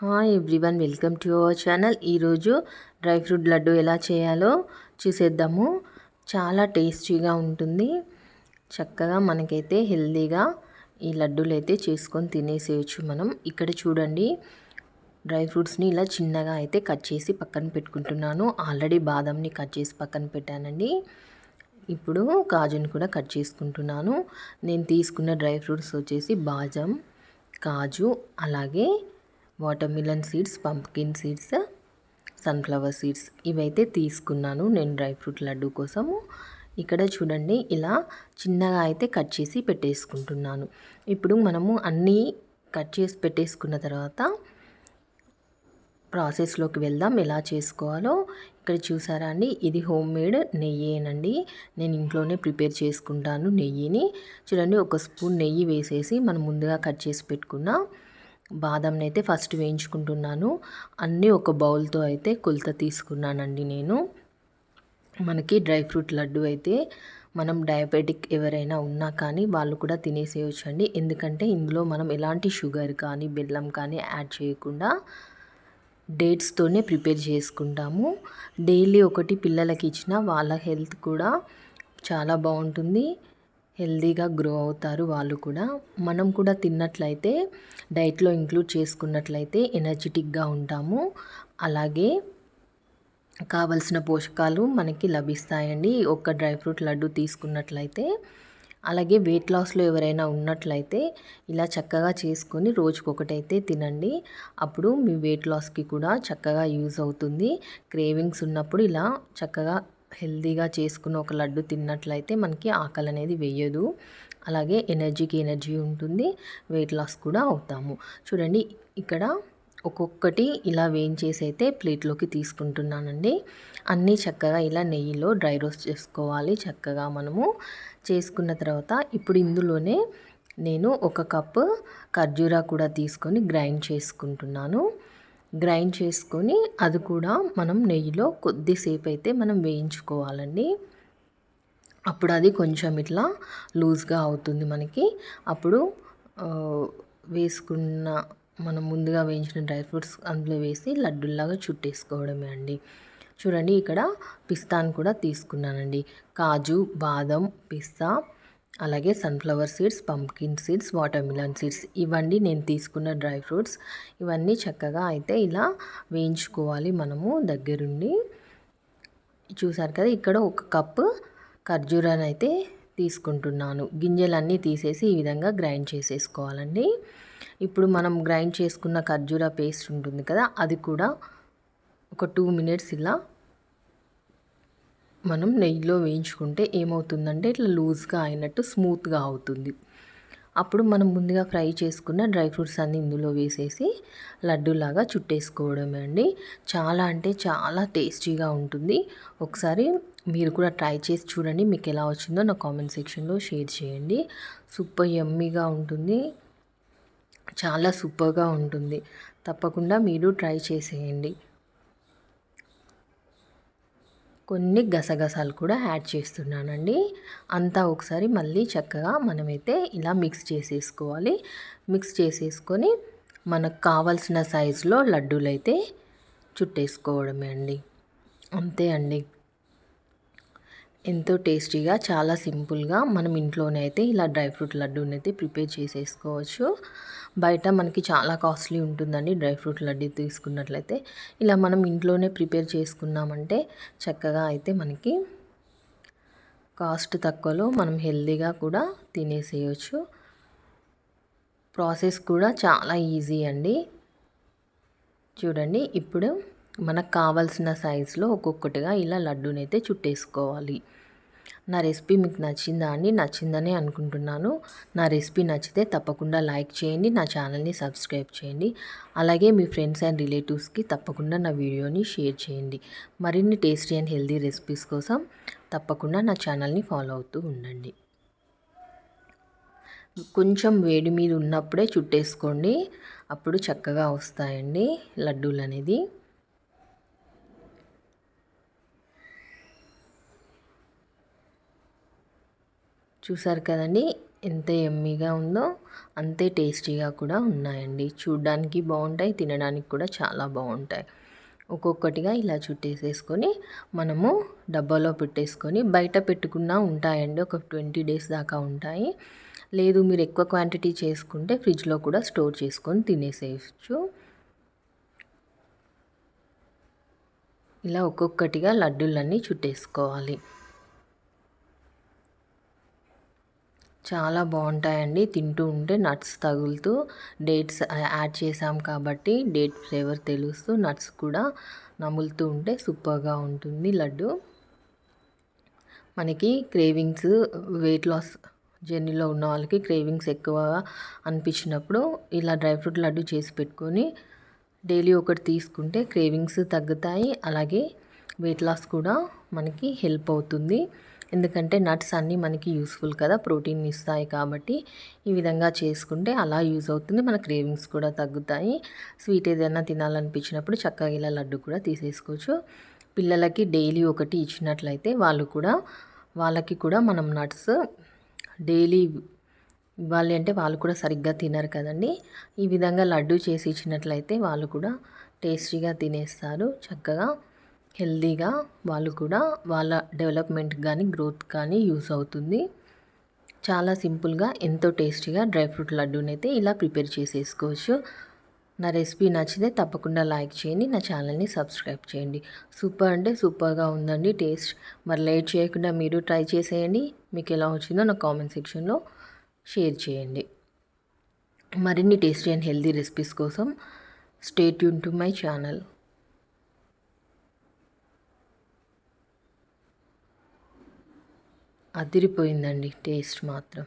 Hi everyone welcome to our channel ఈరోజు dry fruit laddu ఎలా చేయాలో చూసేద్దాము. చాలా టేస్టీగా ఉంటుంది. చక్కగా మనకైతే హెల్దీగా ఈ లడ్డూలు అయితే చేసుకొని తినేసేయచ్చు మనం. ఇక్కడ చూడండి డ్రై ఫ్రూట్స్ని ఇలా చిన్నగా అయితే కట్ చేసి పక్కన పెట్టుకుంటున్నాను. ఆల్రెడీ బాదంని కట్ చేసి పక్కన పెట్టానండి. ఇప్పుడు కాజుని కూడా కట్ చేసుకుంటున్నాను. నేను తీసుకున్న డ్రై ఫ్రూట్స్ వచ్చేసి బాదం కాజు అలాగే watermelon seeds pumpkin seeds sunflower seeds ఇవైతే తీసుకున్నాను నేను డ్రై ఫ్రూట్ లడ్డు కోసము. ఇక్కడ చూడండి ఇలా చిన్నగా అయితే కట్ చేసి పెట్టేసుకుంటున్నాను. ఇప్పుడు మనము అన్నీ కట్ చేసి పెట్టేసుకున్న తర్వాత ప్రాసెస్లోకి వెళ్దాం ఎలా చేసుకోవాలో. ఇక్కడ చూసారా అండి ఇది హోమ్ మేడ్ నెయ్యేనండి. నేను ఇంట్లోనే ప్రిపేర్ చేసుకుంటాను నెయ్యిని. చూడండి ఒక స్పూన్ నెయ్యి వేసేసి మనం ముందుగా కట్ చేసి పెట్టుకున్న బాదంని అయితే ఫస్ట్ వేయించుకుంటున్నాను. అన్నీ ఒక బౌల్తో అయితే కొలత తీసుకున్నానండి నేను. మనకి డ్రై ఫ్రూట్ లడ్డు అయితే మనం డయాబెటిక్ ఎవరైనా ఉన్నా కానీ వాళ్ళు కూడా తినేసేయచ్చు అండి ఎందుకంటే ఇందులో మనం ఎలాంటి షుగర్ కానీ బెల్లం కానీ యాడ్ చేయకుండా డేట్స్తోనే ప్రిపేర్ చేసుకుంటాము. డైలీ ఒకటి పిల్లలకి ఇచ్చిన వాళ్ళ హెల్త్ కూడా చాలా బాగుంటుంది. హెల్దీగా గ్రో అవుతారు వాళ్ళు కూడా. మనం కూడా తిన్నట్లయితే డైట్లో ఇంక్లూడ్ చేసుకున్నట్లయితే ఎనర్జెటిక్గా ఉంటాము. అలాగే కావలసిన పోషకాలు మనకి లభిస్తాయండి. ఒక్క డ్రై ఫ్రూట్ లడ్డు తీసుకున్నట్లయితే అలాగే వెయిట్ లాస్లో ఎవరైనా ఉన్నట్లయితే ఇలా చక్కగా చేసుకొని రోజుకొకటైతే తినండి. అప్పుడు మీ వెయిట్ లాస్కి కూడా చక్కగా యూజ్ అవుతుంది. క్రేవింగ్స్ ఉన్నప్పుడు ఇలా చక్కగా హెల్దీగా చేసుకున్న ఒక లడ్డు తిన్నట్లయితే మనకి ఆకలి అనేది వేయదు. అలాగే ఎనర్జీకి ఎనర్జీ ఉంటుంది వెయిట్ లాస్ కూడా అవుతాము. చూడండి ఇక్కడ ఒక్కొక్కటి ఇలా వేయించేసి అయితే ప్లేట్లోకి తీసుకుంటున్నానండి. అన్నీ చక్కగా ఇలా నెయ్యిలో డ్రై రోస్ట్ చేసుకోవాలి చక్కగా మనము. చేసుకున్న తర్వాత ఇప్పుడు ఇందులోనే నేను ఒక కప్పు ఖర్జూరా కూడా తీసుకొని గ్రైండ్ చేసుకుంటున్నాను. గ్రైండ్ చేసుకొని అది కూడా మనం నెయ్యిలో కొద్దిసేపు అయితే మనం వేయించుకోవాలండి. అప్పుడు అది కొంచెం ఇట్లా లూజ్గా అవుతుంది మనకి. అప్పుడు వేసుకున్న మనం ముందుగా వేయించిన డ్రై ఫ్రూట్స్ అందులో వేసి లడ్డుల్లాగా చుట్టేసుకోవడమే అండి. చూడండి ఇక్కడ పిస్తాను కూడా తీసుకున్నానండి. కాజు బాదం పిస్తా అలాగే sunflower seeds pumpkin seeds watermelon seeds ఇవన్నీ నేను తీసుకున్న డ్రై ఫ్రూట్స్. ఇవన్నీ చక్కగా అయితే ఇలా వేయించుకోవాలి మనము దగ్గరుండి. చూసారు కదా ఇక్కడ ఒక కప్పు ఖర్జూరాన్ని అయితే తీసుకుంటున్నాను. గింజలన్నీ తీసేసి ఈ విధంగా గ్రైండ్ చేసేసుకోవాలండి. ఇప్పుడు మనం గ్రైండ్ చేసుకున్న ఖర్జూరా పేస్ట్ ఉంటుంది కదా అది కూడా ఒక టూ మినిట్స్ ఇలా మనం నెయ్యిలో వేయించుకుంటే ఏమవుతుందంటే ఇట్లా లూజ్గా అయినట్టు స్మూత్గా అవుతుంది. అప్పుడు మనం ముందుగా ఫ్రై చేసుకున్న డ్రై ఫ్రూట్స్ అన్నీ ఇందులో వేసేసి లడ్డూలాగా చుట్టేసుకోవడమే అండి. చాలా అంటే చాలా టేస్టీగా ఉంటుంది. ఒకసారి మీరు కూడా ట్రై చేసి చూడండి మీకు ఎలా వచ్చిందో నా కామెంట్ సెక్షన్లో షేర్ చేయండి. సూపర్ ఎమ్మీగా ఉంటుంది. చాలా సూపర్గా ఉంటుంది. తప్పకుండా మీరు ట్రై చేసేయండి. కొన్ని గసగసాలు కూడా యాడ్ చేస్తున్నానండి. అంతా ఒకసారి మళ్ళీ చక్కగా మనమైతే ఇలా మిక్స్ చేసేసుకోవాలి. మిక్స్ చేసేసుకొని మనకు కావాల్సిన సైజులో లడ్డూలు అయితే చుట్టేసుకోవడమే అండి. అంతే అండి. ఎంతో టేస్టీగా చాలా సింపుల్గా మనం ఇంట్లోనే అయితే ఇలా డ్రై ఫ్రూట్ లడ్డూని అయితే ప్రిపేర్ చేసేసుకోవచ్చు. బయట మనకి చాలా కాస్ట్లీ ఉంటుందండి డ్రై ఫ్రూట్ లడ్డూ తీసుకున్నట్లయితే. ఇలా మనం ఇంట్లోనే ప్రిపేర్ చేసుకున్నామంటే చక్కగా అయితే మనకి కాస్ట్ తక్కువలో మనం హెల్తీగా కూడా తినేసేయచ్చు. ప్రాసెస్ కూడా చాలా ఈజీ అండి. చూడండి ఇప్పుడు మనకు కావాల్సిన సైజులో ఒక్కొక్కటిగా ఇలా లడ్డూనైతే చుట్టేసుకోవాలి. నా రెసిపీ మీకు నచ్చిందా అండి? నచ్చిందని అనుకుంటున్నాను. నా రెసిపీ నచ్చితే తప్పకుండా లైక్ చేయండి నా ఛానల్ని సబ్స్క్రైబ్ చేయండి. అలాగే మీ ఫ్రెండ్స్ అండ్ రిలేటివ్స్కి తప్పకుండా నా వీడియోని షేర్ చేయండి. మరిన్ని టేస్టీ అండ్ హెల్దీ రెసిపీస్ కోసం తప్పకుండా నా ఛానల్ని ఫాలో అవుతూ ఉండండి. కొంచెం వేడి మీద ఉన్నప్పుడే చుట్టేసుకోండి. అప్పుడు చక్కగా వస్తాయండి లడ్డూలు అనేది చూసారు కదండి ఎంత ఎమ్మీగా ఉందో అంతే టేస్టీగా కూడా ఉన్నాయండి. చూడ్డానికి బాగుంటాయి తినడానికి కూడా చాలా బాగుంటాయి. ఒక్కొక్కటిగా ఇలా చుట్టేసేసుకొని మనము డబ్బాలో పెట్టేసుకొని బయట పెట్టుకున్నా ఉంటాయండి ఒక ట్వంటీ డేస్ దాకా ఉంటాయి. లేదు మీరు ఎక్కువ క్వాంటిటీ చేసుకుంటే ఫ్రిడ్జ్లో కూడా స్టోర్ చేసుకొని తినేసేయచ్చు. ఇలా ఒక్కొక్కటిగా లడ్డూలన్నీ చుట్టేసుకోవాలి. చాలా బాగుంటాయండి. తింటూ ఉంటే నట్స్ తగులుతూ డేట్స్ యాడ్ చేసాం కాబట్టి డేట్ ఫ్లేవర్ తెలుస్తూ నట్స్ కూడా నములుతూ ఉంటే సూపర్గా ఉంటుంది లడ్డు. మనకి క్రేవింగ్స్ వెయిట్ లాస్ జర్నీలో ఉన్న వాళ్ళకి క్రేవింగ్స్ ఎక్కువగా అనిపించినప్పుడు ఇలా డ్రై ఫ్రూట్ లడ్డు చేసి పెట్టుకొని డైలీ ఒకటి తీసుకుంటే క్రేవింగ్స్ తగ్గుతాయి. అలాగే వెయిట్ లాస్ కూడా మనకి హెల్ప్ అవుతుంది. ఎందుకంటే నట్స్ అన్నీ మనకి యూస్ఫుల్ కదా ప్రోటీన్ ఇస్తాయి కాబట్టి ఈ విధంగా చేసుకుంటే అలా యూజ్ అవుతుంది. మన క్రేవింగ్స్ కూడా తగ్గుతాయి. స్వీట్ ఏదైనా తినాలనిపించినప్పుడు చక్కగా ఇలా లడ్డు కూడా తీసేసుకోవచ్చు. పిల్లలకి డైలీ ఒకటి ఇచ్చినట్లయితే వాళ్ళు కూడా వాళ్ళకి కూడా మనం నట్స్ డైలీ ఇవ్వాలి అంటే వాళ్ళు కూడా సరిగ్గా తినరు కదండి. ఈ విధంగా లడ్డు చేసి ఇచ్చినట్లయితే వాళ్ళు కూడా టేస్టీగా తినేస్తారు చక్కగా. హెల్దీగా వాళ్ళు కూడా వాళ్ళ డెవలప్మెంట్ కానీ గ్రోత్ కానీ యూస్ అవుతుంది. చాలా సింపుల్గా ఎంతో టేస్టీగా డ్రై ఫ్రూట్ లడ్డూని అయితే ఇలా ప్రిపేర్ చేసేసుకోవచ్చు. నా రెసిపీ నచ్చితే తప్పకుండా లైక్ చేయండి నా ఛానల్ని సబ్స్క్రైబ్ చేయండి. సూపర్ అంటే సూపర్గా ఉందండి టేస్ట్. మరి లేట్ చేయకుండా మీరు ట్రై చేసేయండి. మీకు ఎలా వచ్చిందో నా కామెంట్ సెక్షన్లో షేర్ చేయండి. మరిన్ని టేస్టీ అండ్ హెల్దీ రెసిపీస్ కోసం స్టేట్ యూన్ టు మై ఛానల్. అదిరిపోయిందండి టేస్ట్ మాత్రం.